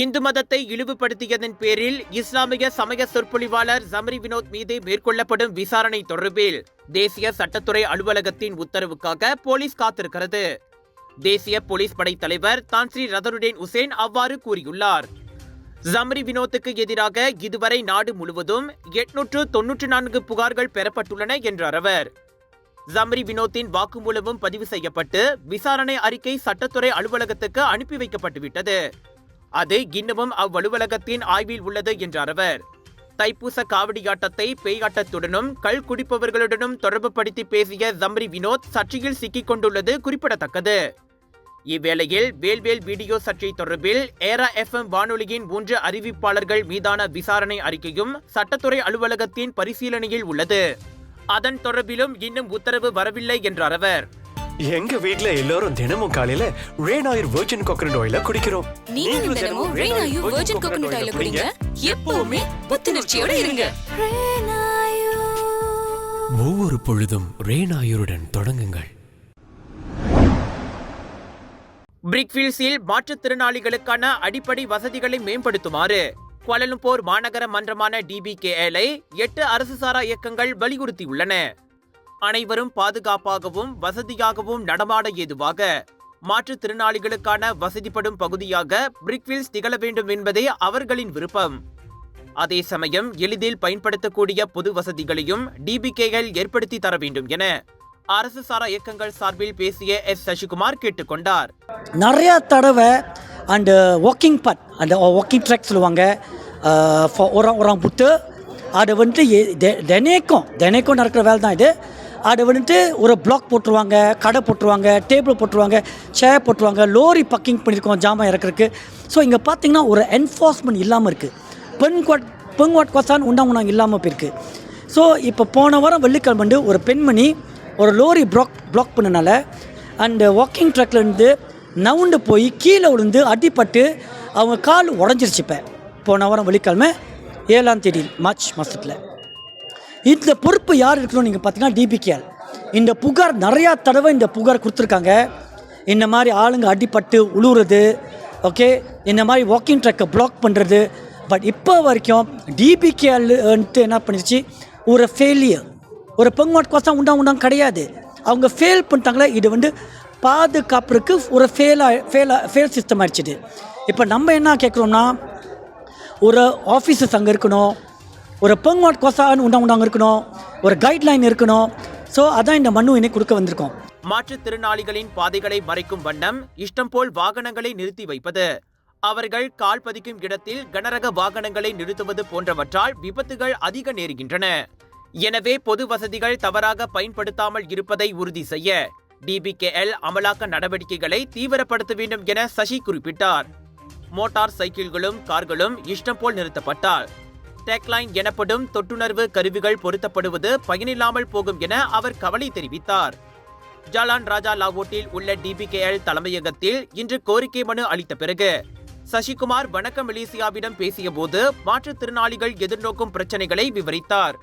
இந்து மதத்தை இழிவுபடுத்தியதன் பேரில் இஸ்லாமிய சமய சொற்பொழிவாளர் ஜமரி வினோத் மீது மேற்கொள்ளப்படும் விசாரணை தொடர்பில் தேசிய சட்டத்துறை அலுவலகத்தின் உத்தரவுக்காக போலீஸ் காத்திருக்கிறது. தேசிய போலீஸ் படை தலைவர் தான்ஸ்ரீ ரதருடேன் உசேன் அவ்வாறு கூறியுள்ளார். ஜம்ரி வினோத்துக்கு எதிராக இதுவரை நாடு முழுவதும் எட்நூற்று தொன்னூற்று நான்கு புகார்கள் பெறப்பட்டுள்ளன என்றார் அவர். ஜம்ரி வினோத்தின் வாக்குமூலமும் பதிவு செய்யப்பட்டு விசாரணை அறிக்கை சட்டத்துறை அலுவலகத்துக்கு அனுப்பி வைக்கப்பட்டுவிட்டது. அது இன்னமும் அவ்வலுவலகத்தின் ஆய்வில் உள்ளது என்றார் அவர். தைப்பூச காவடியாட்டத்தை பேயாட்டத்துடனும் கள் குடிப்பவர்களுடனும் தொடர்புபடுத்தி பேசிய ஜம்ரி வினோத் சர்ச்சையில் சிக்கிக் கொண்டுள்ளது குறிப்பிடத்தக்கது. இவ்வேளையில் வேல்வேல் வீடியோ சர்ச்சை தொடர்பில் ஏரா எஃப்எம் வானொலியின் மூன்று அறிவிப்பாளர்கள் மீதான விசாரணை அறிக்கையும் சட்டத்துறை அலுவலகத்தின் பரிசீலனையில் உள்ளது. அதன் தொடர்பிலும் இன்னும் உத்தரவு வரவில்லை என்றார் அவர். எங்க வீட்ல எல்லாரும் தினமும் காலையில ரேனாயர் வெர்ஜின் கோகனட் ஆயில குடிக்கிறோம். நீங்களும் தினமும் ரெய்னாயு வெர்ஜின் கோகனட் ஆயில குடிங்க. எப்பவுமே புத்துணர்ச்சியோட இருங்க. ஒவ்வொரு பொழுதும் ரேனாயுருடன் தொடங்குங்கள். பிரிக்ஃபீல்ஸில் மாற்றுத்திறனாளிகளுக்கான அடிப்படை வசதிகளை மேம்படுத்துமாறு குவாலலும்பூர் மாநகர மன்றமான டிபிகேஎலை எட்டு அரசு சாரா இயக்கங்கள் வலியுறுத்தியுள்ளன. அனைவரும் பாதுகாப்பாகவும் வசதியாகவும் நடமாட ஏதுவாக மாற்றுத்திறனாளிகளுக்கான வசதிப்படும் பகுதியாக பிரிக்வில்ஸ் திகழ வேண்டும் என்பதே அவர்களின் விருப்பம். அதே சமயம் எளிதில் பயன்படுத்தக்கூடிய பொது வசதிகளையும் டிபிகேஎல் ஏற்படுத்தி தர வேண்டும் என அரசு சாரா இயக்கங்கள் சார்பில் பேசிய எஸ். சசிகுமார் கேட்டுக்கொண்டார் நிறையா தடவை அண்டு வாக்கிங் பட் அந்த வாக்கிங் ட்ராக் சொல்லுவாங்க. ஃபார் ஒரம் ஒரம் புட்டு அது வந்துட்டு தினைக்கும் தினைக்கும் நடக்கிற வேலை தான் இது. அது வந்துட்டு ஒரு பிளாக் போட்டுருவாங்க கடை போட்டுருவாங்க டேபிள் போட்டுருவாங்க சேர் போட்டுருவாங்க லோரி பக்கிங் பண்ணியிருக்கோம் ஜாமான் இறக்குறதுக்கு. ஸோ இங்கே பார்த்தீங்கன்னா ஒரு என்ஃபோர்ஸ்மெண்ட் இல்லாமல் இருக்குது பெண் குவாட் பெண் குவாட் கொசான் உண்டா உணவு இல்லாமல் போயிருக்கு. ஸோ இப்போ போன வாரம் வெள்ளிக்கிழமை வந்து ஒரு பெண்மணி ஒரு லோரி பிளாக் பிளாக் பண்ணனால அண்டு வாக்கிங் ட்ரக்லேருந்து நவுண்டு போய் கீழே விழுந்து அடிப்பட்டு அவங்க கால் உடஞ்சிருச்சுப்பேன் இப்போ. போன வாரம் வெள்ளிக்கிழமை ஏழாம் தேதி மார்ச் மாதத்தில் இந்த பொறுப்பு யார் இருக்கணும் நீங்கள் பார்த்தீங்கன்னா டிபிகேஎல் இந்த புகார் நிறையா தடவை இந்த புகார் கொடுத்துருக்காங்க. இந்த மாதிரி ஆளுங்க அடிபட்டு உழுவுறது ஓகே இந்த மாதிரி வாக்கிங் ட்ரக்கை பிளாக் பண்ணுறது பட் இப்போ வரைக்கும் டிபிகேஎல் வந்துட்டு என்ன பண்ணிடுச்சு ஒரு ஃபெயிலியர் ஒரு பெண்மாட் கோசம் உண்டா உண்டாங்க கிடையாது. அவங்க ஃபெயில் பண்ணிட்டாங்களே இது வந்து பாதுகாப்புக்கு ஒரு ஃபெயிலாக ஃபெயிலாக ஃபெயில் சிஸ்டம் ஆயிடுச்சுது. இப்போ நம்ம என்ன கேட்குறோம்னா ஒரு ஆஃபீஸர்ஸ் அங்கே இருக்கணும் ஒரு பெங்வாட் கோசான்னு உண்டாங்க இருக்கணும். ஒரு கைட்லைன் இருக்கணும். ஸோ அதான் இந்த மனு இன்னைக்கு கொடுக்க வந்திருக்கோம். மாற்றுத்திறனாளிகளின் பாதைகளை மறைக்கும் வண்ணம் இஷ்டம் போல் வாகனங்களை நிறுத்தி வைப்பது. அவர்கள் கால் பதிக்கும் இடத்தில் கனரக வாகனங்களை நிறுத்துவது போன்றவற்றால் விபத்துகள் அதிக நேருகின்றன. எனவே பொது வசதிகள் தவறாக பயன்படுத்தாமல் இருப்பதை உறுதி செய்ய டிபிகேஎல் அமலாக்க நடவடிக்கைகளை தீவிரப்படுத்த வேண்டும் என சசி குறிப்பிட்டார். மோட்டார் சைக்கிள்களும் கார்களும் இஷ்டம் போல் நிறுத்தப்பட்டால் டெக்லைன் எனப்படும் தொட்டுணர்வு கருவிகள் பொருத்தப்படுவது பயனில்லாமல் போகும் என அவர் கவலை தெரிவித்தார். ஜாலான் ராஜா லாவோட்டில் உள்ள டிபிகேஎல் தலைமையகத்தில் இன்று கோரிக்கை மனு அளித்த பிறகு சசிகுமார் வணக்கம் மலேசியாவிடம் பேசியபோது மாற்றுத்திறனாளிகள் எதிர்நோக்கும் பிரச்சினைகளை விவரித்தார்.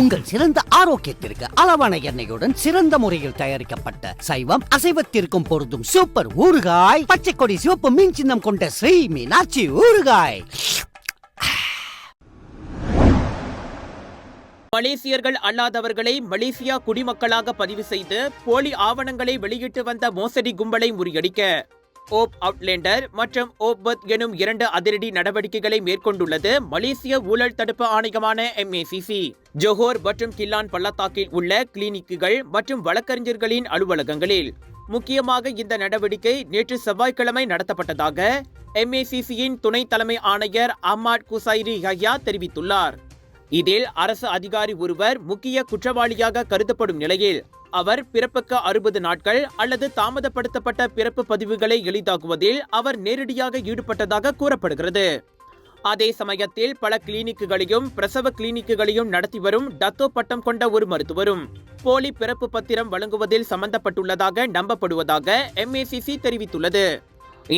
உங்கள் சிறந்த ஆரோக்கியத்திற்கு அளவான எண்ணெயுடன் சிறந்த முறையில் தயாரிக்கப்பட்ட சைவம் அசைவத்திற்கும் பொருந்தும் சூப்பர் ஊறுகாய். பச்சை கொடி சிவப்பு மீன் சின்னம் கொண்ட ஸ்ரீ மீனாட்சி ஊறுகாய். மலேசியர்கள் அல்லாதவர்களை மலேசியா குடிமக்களாக பதிவு செய்து போலி ஆவணங்களை வெளியிட்டு வந்த மோசடி கும்பலை முறியடிக்க ஓப் அவுட்லேண்டர் மற்றும் ஓப்பத் எனும் இரண்டு அதிரடி நடவடிக்கைகளை மேற்கொண்டுள்ளது மலேசிய ஊழல் தடுப்பு ஆணையமான எம்ஏசிசி ஜோஹோர் மற்றும் கில்லான் பள்ளத்தாக்கில் உள்ள கிளினிக்குகள் மற்றும் வழக்கறிஞர்களின் அலுவலகங்களில். முக்கியமாக இந்த நடவடிக்கை நேற்று செவ்வாய்க்கிழமை நடத்தப்பட்டதாக எம்ஏசிசியின் துணை தலைமை ஆணையர் அம்மாட் குசைரி ஹையா தெரிவித்துள்ளார். இதில் அரசு அதிகாரி ஒருவர் முக்கிய குற்றவாளியாக கருதப்படும் நிலையில் அவர் பிறப்புக்கு அறுபது நாட்கள் அல்லது தாமதப்படுத்தப்பட்ட பிறப்பு பதிவுகளை எளிதாக்குவதில் அவர் நேரடியாக ஈடுபட்டதாக கூறப்படுகிறது. அதே சமயத்தில் பல கிளினிக்குகளையும் பிரசவ கிளினிக்குகளையும் நடத்தி வரும் டத்தோ பட்டம் கொண்ட ஒரு மருத்துவரும் போலி பிறப்பு பத்திரம் வழங்குவதில் சம்பந்தப்பட்டுள்ளதாக நம்பப்படுவதாக எம்ஏசிசி தெரிவித்துள்ளது.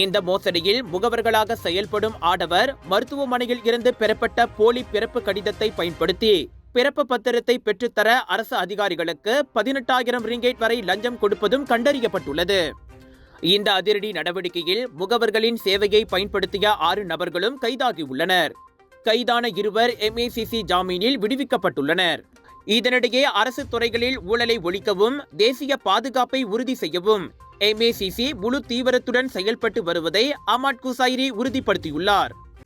இந்த மோசடியில் முகவர்களாக செயல்படும் ஆடவர் மருத்துவமனையில் இருந்து பெறப்பட்ட போலி பிறப்பு கடிதத்தை பயன்படுத்தி பிறப்பு பத்திரத்தை பெற்றுத்தர அரசு அதிகாரிகளுக்கு பதினெட்டாயிரம் ரிங்கேட் வரை லஞ்சம் கொடுப்பதும் கண்டறியப்பட்டுள்ளது. இந்த அதிரடி நடவடிக்கையில் முகவர்களின் சேவையை பயன்படுத்திய ஆறு நபர்களும் கைதாகியுள்ளனர். கைதான இருவர் எம்ஏசிசி ஜாமீனில் விடுவிக்கப்பட்டுள்ளனர். இதனிடையே அரசு துறைகளில் ஊழலை ஒழிக்கவும் தேசிய பாதுகாப்பை உறுதி செய்யவும் எம்ஏசிசி முழு தீவிரத்துடன் செயல்பட்டு வருவதை அமாட் குசாயிரி உறுதிப்படுத்தியுள்ளார்.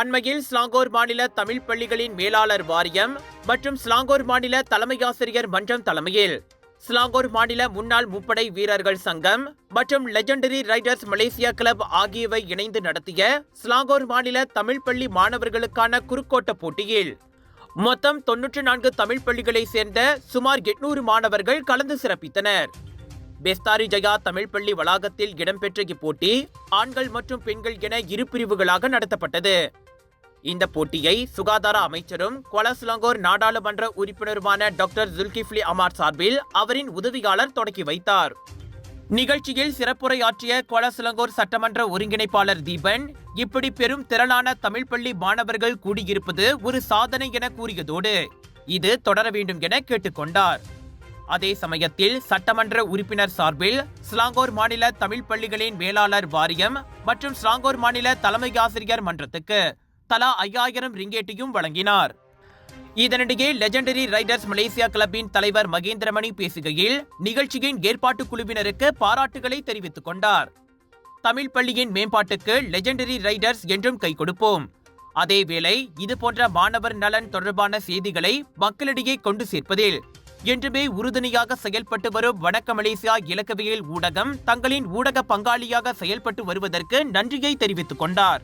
அண்மையில் ஸ்லாங்கோர் மாநில தமிழ் பள்ளிகளின் மேலாளர் வாரியம் மற்றும் ஸ்லாங்கோர் மாநில தலைமையாசிரியர் மன்றம் தலைமையில். ஸ்லாங்கோர் மாநில முன்னாள் முப்படை வீரர்கள் சங்கம் மற்றும் லெஜெண்டரி ரைடர்ஸ் மலேசியா கிளப் ஆகியவை இணைந்து நடத்திய ஸ்லாங்கோர் மாநில தமிழ் பள்ளி மாணவர்களுக்கான குறுக்கோட்ட போட்டியில் மொத்தம் தொன்னூற்று நான்கு தமிழ் பள்ளிகளைச் சேர்ந்த சுமார் எட்நூறு மாணவர்கள் கலந்து சிறப்பித்தனர். பெஸ்தாரி ஜயா தமிழ் பள்ளி வளாகத்தில் இடம்பெற்ற இப்போட்டி ஆண்கள் மற்றும் பெண்கள் என இரு பிரிவுகளாக நடத்தப்பட்டது. இந்த போட்டியை சுகாதார அமைச்சரும் கொலஸ்லங்கோர் நாடாளுமன்ற உறுப்பினருமான டாக்டர் ஜுல்கிஃப்லி அமார் சார்பில் அவரின் உதவியாளர் தொடக்கி வைத்தார். நிகழ்ச்சியில் சிறப்புரையாற்றிய கொலசிலங்கோர் சட்டமன்ற ஒருங்கிணைப்பாளர் தீபன் இப்படி பெரும் திரளான தமிழ் பள்ளி மாணவர்கள் கூடியிருப்பது ஒரு சாதனை என கூறியதோடு இது தொடர வேண்டும் என கேட்டுக்கொண்டார். அதே சமயத்தில் சட்டமன்ற உறுப்பினர் சார்பில் ஸ்லாங்கோர் மாநில தமிழ் பள்ளிகளின் மேலாளர் வாரியம் மற்றும் ஸ்லாங்கோர் மாநில தலைமை ஆசிரியர் மன்றத்துக்கு தலா ஐயாயிரம் ரிங்கேட்டையும் வழங்கினார். இதனிடையே லெஜெண்டரி ரைடர்ஸ் மலேசியா கிளப்பின் தலைவர் மகேந்திரமணி பேசுகையில் நிகழ்ச்சியின் ஏற்பாட்டு குழுவினருக்கு பாராட்டுகளை தெரிவித்துக் கொண்டார். தமிழ் பள்ளியின் மேம்பாட்டுக்கு லெஜெண்டரி ரைடர்ஸ் என்றும் கை கொடுப்போம். அதேவேளை இதுபோன்ற மாணவர் நலன் தொடர்பான செய்திகளை மக்களிடையே கொண்டு சேர்ப்பதில் என்றுமே உறுதுணையாக செயல்பட்டு வரும் வணக்க மலேசியா இலக்கவியல் ஊடகம் தங்களின் ஊடக பங்காளியாக செயல்பட்டு வருவதற்கு நன்றியை தெரிவித்துக் கொண்டார்.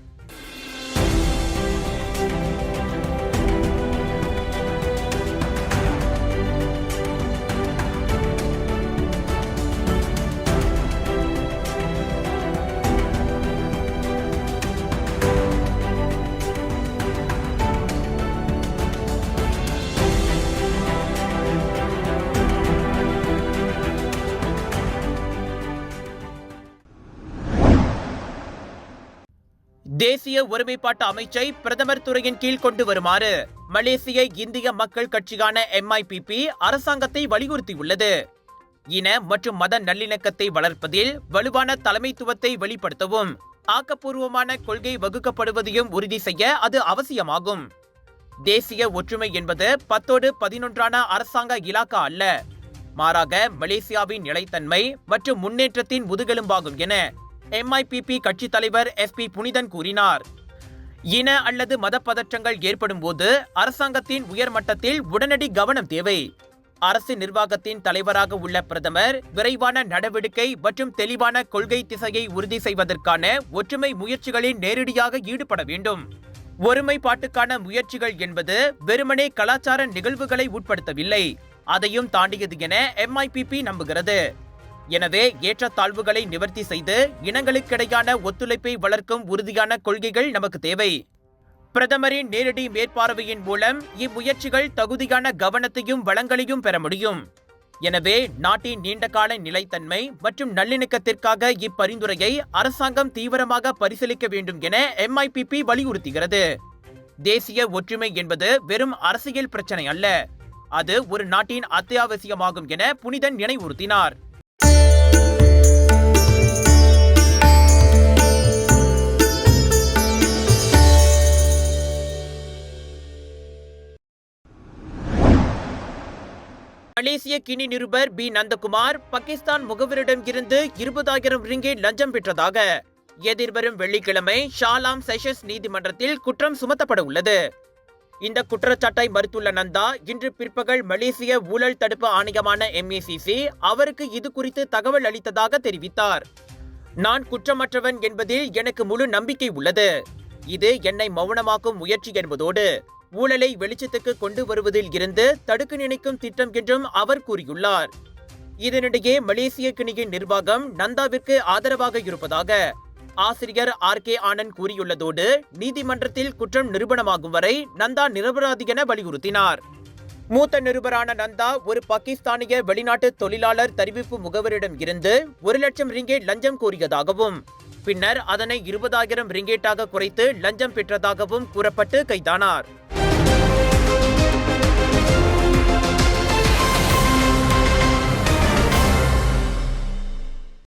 தேசிய ஒருமைப்பாட்டு அமைச்சை பிரதமர் துறையின் கீழ் கொண்டு வருமாறு மலேசிய இந்திய மக்கள் கட்சியான எம்ஐபிபி அரசாங்கத்தை வலியுறுத்தியுள்ளது. இன மற்றும் மத நல்லிணக்கத்தை வளர்ப்பதில் வலுவான தலைமைத்துவத்தை வெளிப்படுத்தவும் ஆக்கப்பூர்வமான கொள்கை வகுக்கப்படுவதையும் உறுதி செய்ய அது அவசியமாகும். தேசிய ஒற்றுமை என்பது பத்தோடு பதினொன்றான அரசாங்க இலாக்கா அல்ல. மாறாக மலேசியாவின் நிலைத்தன்மை மற்றும் முன்னேற்றத்தின் முதுகெலும்பாகும் என எம்ஐபிபி கட்சித் தலைவர் எஸ் பி புனிதன் கூறினார். இன அல்லது மத பதற்றங்கள் ஏற்படும் போது அரசாங்கத்தின் உயர்மட்டத்தில் உடனடி கவனம் தேவை. அரசு நிர்வாகத்தின் தலைவராக உள்ள பிரதமர் விரைவான நடவடிக்கை மற்றும் தெளிவான கொள்கை திசையை உறுதி செய்வதற்கான ஒற்றுமை முயற்சிகளில் நேரடியாக ஈடுபட வேண்டும். ஒருமைப்பாட்டுக்கான முயற்சிகள் என்பது வெறுமனே கலாச்சார நிகழ்வுகளை உட்படுத்தவில்லை. அதையும் தாண்டியது என எம்ஐபிபி நம்புகிறது. எனவே ஏற்றத்தாழ்வுகளை நிவர்த்தி செய்து இனங்களுக்கிடையான ஒத்துழைப்பை வளர்க்கும் உறுதியான கொள்கைகள் நமக்கு தேவை. பிரதமரின் நேரடி மேற்பார்வையின் மூலம் இம்முயற்சிகள் தகுதியான கவனத்தையும் வளங்களையும் பெற முடியும். எனவே நாட்டின் நீண்டகால நிலைத்தன்மை மற்றும் நல்லிணக்கத்திற்காக இப்பரிந்துரையை அரசாங்கம் தீவிரமாக பரிசீலிக்க வேண்டும் என எம்ஐபிபி வலியுறுத்துகிறது. தேசிய ஒற்றுமை என்பது வெறும் அரசியல் பிரச்சனை அல்ல. அது ஒரு நாட்டின் அத்தியாவசியமாகும் என புனிதன் நினைவுறுத்தினார். மலேசிய கினி நிருபர் பி. நந்தகுமார் பாகிஸ்தான் முகவரிடம் இருந்து இருபதாயிரம் ரிங்கேட் லஞ்சம் பெற்றதாக எதிர்வரும் வெள்ளிக்கிழமை ஷாலாம் செஷஸ் நீதிமன்றத்தில் குற்றம் சுமத்தப்பட உள்ளது. இந்த குற்றச்சாட்டை மறுத்துள்ள நந்தா இன்று பிற்பகல் மலேசிய ஊழல் தடுப்பு ஆணையமான எம்ஏசிசி அவருக்கு இது குறித்து தகவல் அளித்ததாக தெரிவித்தார். நான் குற்றமற்றவன் என்பதில் எனக்கு முழு நம்பிக்கை உள்ளது. இது என்னை மௌனமாக்கும் முயற்சி என்பதோடு ஊழலை வெளிச்சத்துக்கு கொண்டு வருவதில் இருந்து தடுக்க நினைக்கும் திட்டம் என்றும் அவர் கூறியுள்ளார். இதனிடையே மலேசிய கிணியின் நிர்வாகம் நந்தாவிற்கு ஆதரவாக இருப்பதாக ஆசிரியர் ஆர். கே. ஆனந்த் கூறியுள்ளதோடு நீதிமன்றத்தில் குற்றம் நிரூபணமாகும் வரை நந்தா நிரபராதி என வலியுறுத்தினார். மூத்த நிருபரான நந்தா ஒரு பாகிஸ்தானிய வெளிநாட்டு தொழிலாளர் தெரிவிப்பு முகவரிடம் இருந்து ஒரு லட்சம் ரிங்கே லஞ்சம் கோரியதாகவும் பின்னர் அதனை இருபதாயிரம் ரிங்கேட்டாக குறைத்து லஞ்சம் பெற்றதாகவும் கூறப்பட்டு கைதானார்.